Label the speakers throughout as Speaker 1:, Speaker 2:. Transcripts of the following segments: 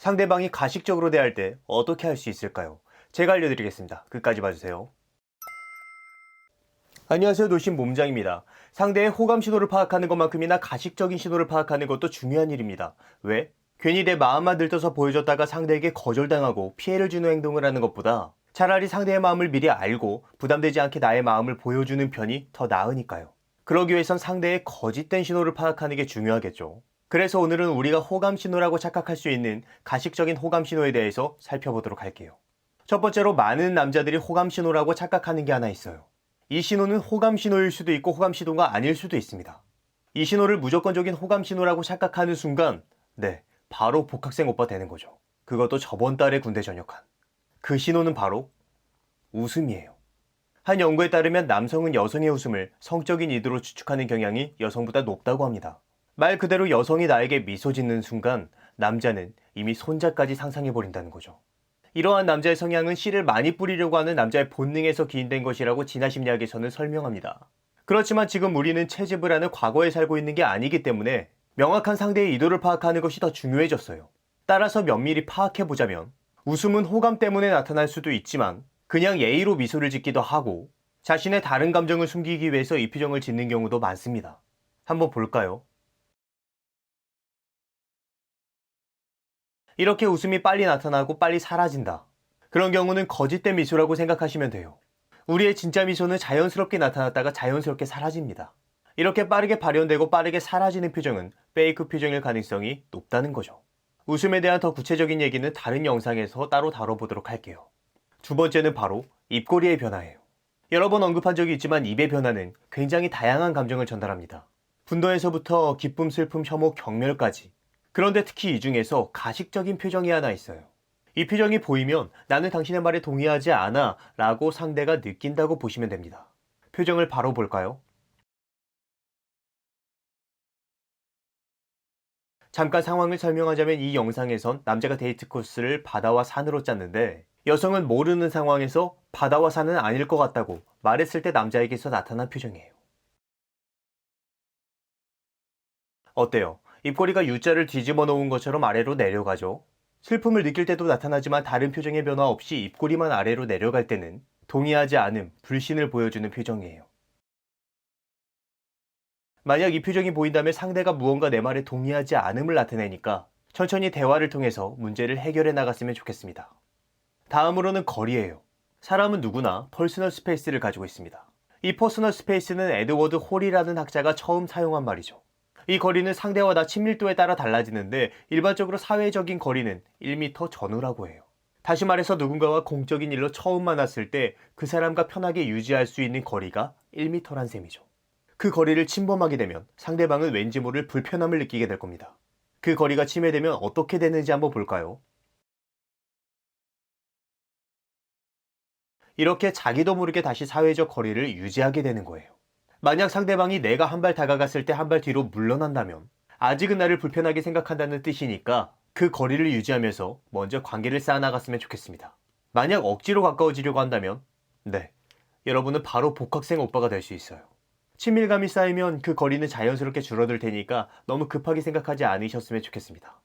Speaker 1: 상대방이 가식적으로 대할 때 어떻게 할 수 있을까요? 제가 알려드리겠습니다. 끝까지 봐주세요. 안녕하세요. 노신 몸장입니다. 상대의 호감 신호를 파악하는 것만큼이나 가식적인 신호를 파악하는 것도 중요한 일입니다. 왜? 괜히 내 마음만 들떠서 보여줬다가 상대에게 거절당하고 피해를 주는 행동을 하는 것보다 차라리 상대의 마음을 미리 알고 부담되지 않게 나의 마음을 보여주는 편이 더 나으니까요. 그러기 위해선 상대의 거짓된 신호를 파악하는 게 중요하겠죠. 그래서 오늘은 우리가 호감 신호라고 착각할 수 있는 가식적인 호감 신호에 대해서 살펴보도록 할게요. 첫 번째로 많은 남자들이 호감 신호라고 착각하는 게 하나 있어요. 이 신호는 호감 신호일 수도 있고 호감 신호가 아닐 수도 있습니다. 이 신호를 무조건적인 호감 신호라고 착각하는 순간, 네, 바로 복학생 오빠 되는 거죠. 그것도 저번 달에 군대 전역한. 그 신호는 바로 웃음이에요. 한 연구에 따르면 남성은 여성의 웃음을 성적인 이도로 추측하는 경향이 여성보다 높다고 합니다. 말 그대로 여성이 나에게 미소 짓는 순간 남자는 이미 손자까지 상상해버린다는 거죠. 이러한 남자의 성향은 씨를 많이 뿌리려고 하는 남자의 본능에서 기인된 것이라고 진화심리학에서는 설명합니다. 그렇지만 지금 우리는 채집을 하는 과거에 살고 있는 게 아니기 때문에 명확한 상대의 의도를 파악하는 것이 더 중요해졌어요. 따라서 면밀히 파악해보자면 웃음은 호감 때문에 나타날 수도 있지만 그냥 예의로 미소를 짓기도 하고 자신의 다른 감정을 숨기기 위해서 이 표정을 짓는 경우도 많습니다. 한번 볼까요? 이렇게 웃음이 빨리 나타나고 빨리 사라진다. 그런 경우는 거짓된 미소라고 생각하시면 돼요. 우리의 진짜 미소는 자연스럽게 나타났다가 자연스럽게 사라집니다. 이렇게 빠르게 발현되고 빠르게 사라지는 표정은 페이크 표정일 가능성이 높다는 거죠. 웃음에 대한 더 구체적인 얘기는 다른 영상에서 따로 다뤄보도록 할게요. 두 번째는 바로 입꼬리의 변화예요. 여러 번 언급한 적이 있지만 입의 변화는 굉장히 다양한 감정을 전달합니다. 분노에서부터 기쁨, 슬픔, 혐오, 경멸까지. 그런데 특히 이 중에서 가식적인 표정이 하나 있어요. 이 표정이 보이면 나는 당신의 말에 동의하지 않아 라고 상대가 느낀다고 보시면 됩니다. 표정을 바로 볼까요? 잠깐 상황을 설명하자면 이 영상에선 남자가 데이트 코스를 바다와 산으로 짰는데 여성은 모르는 상황에서 바다와 산은 아닐 것 같다고 말했을 때 남자에게서 나타난 표정이에요. 어때요? 입꼬리가 U자를 뒤집어 놓은 것처럼 아래로 내려가죠? 슬픔을 느낄 때도 나타나지만 다른 표정의 변화 없이 입꼬리만 아래로 내려갈 때는 동의하지 않음, 불신을 보여주는 표정이에요. 만약 이 표정이 보인다면 상대가 무언가 내 말에 동의하지 않음을 나타내니까 천천히 대화를 통해서 문제를 해결해 나갔으면 좋겠습니다. 다음으로는 거리예요. 사람은 누구나 퍼스널 스페이스를 가지고 있습니다. 이 퍼스널 스페이스는 에드워드 홀이라는 학자가 처음 사용한 말이죠. 이 거리는 상대와 나 친밀도에 따라 달라지는데 일반적으로 사회적인 거리는 1m 전후라고 해요. 다시 말해서 누군가와 공적인 일로 처음 만났을 때 그 사람과 편하게 유지할 수 있는 거리가 1m란 셈이죠. 그 거리를 침범하게 되면 상대방은 왠지 모를 불편함을 느끼게 될 겁니다. 그 거리가 침해되면 어떻게 되는지 한번 볼까요? 이렇게 자기도 모르게 다시 사회적 거리를 유지하게 되는 거예요. 만약 상대방이 내가 한 발 다가갔을 때 한 발 뒤로 물러난다면 아직은 나를 불편하게 생각한다는 뜻이니까 그 거리를 유지하면서 먼저 관계를 쌓아나갔으면 좋겠습니다. 만약 억지로 가까워지려고 한다면 네, 여러분은 바로 복학생 오빠가 될 수 있어요. 친밀감이 쌓이면 그 거리는 자연스럽게 줄어들 테니까 너무 급하게 생각하지 않으셨으면 좋겠습니다.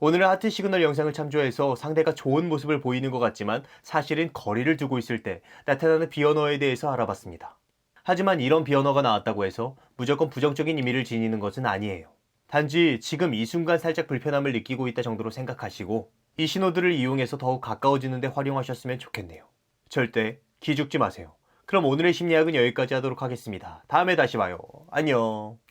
Speaker 1: 오늘은 하트 시그널 영상을 참조해서 상대가 좋은 모습을 보이는 것 같지만 사실은 거리를 두고 있을 때 나타나는 비언어에 대해서 알아봤습니다. 하지만 이런 비언어가 나왔다고 해서 무조건 부정적인 의미를 지니는 것은 아니에요. 단지 지금 이 순간 살짝 불편함을 느끼고 있다 정도로 생각하시고 이 신호들을 이용해서 더욱 가까워지는데 활용하셨으면 좋겠네요. 절대 기죽지 마세요. 그럼 오늘의 심리학은 여기까지 하도록 하겠습니다. 다음에 다시 봐요. 안녕.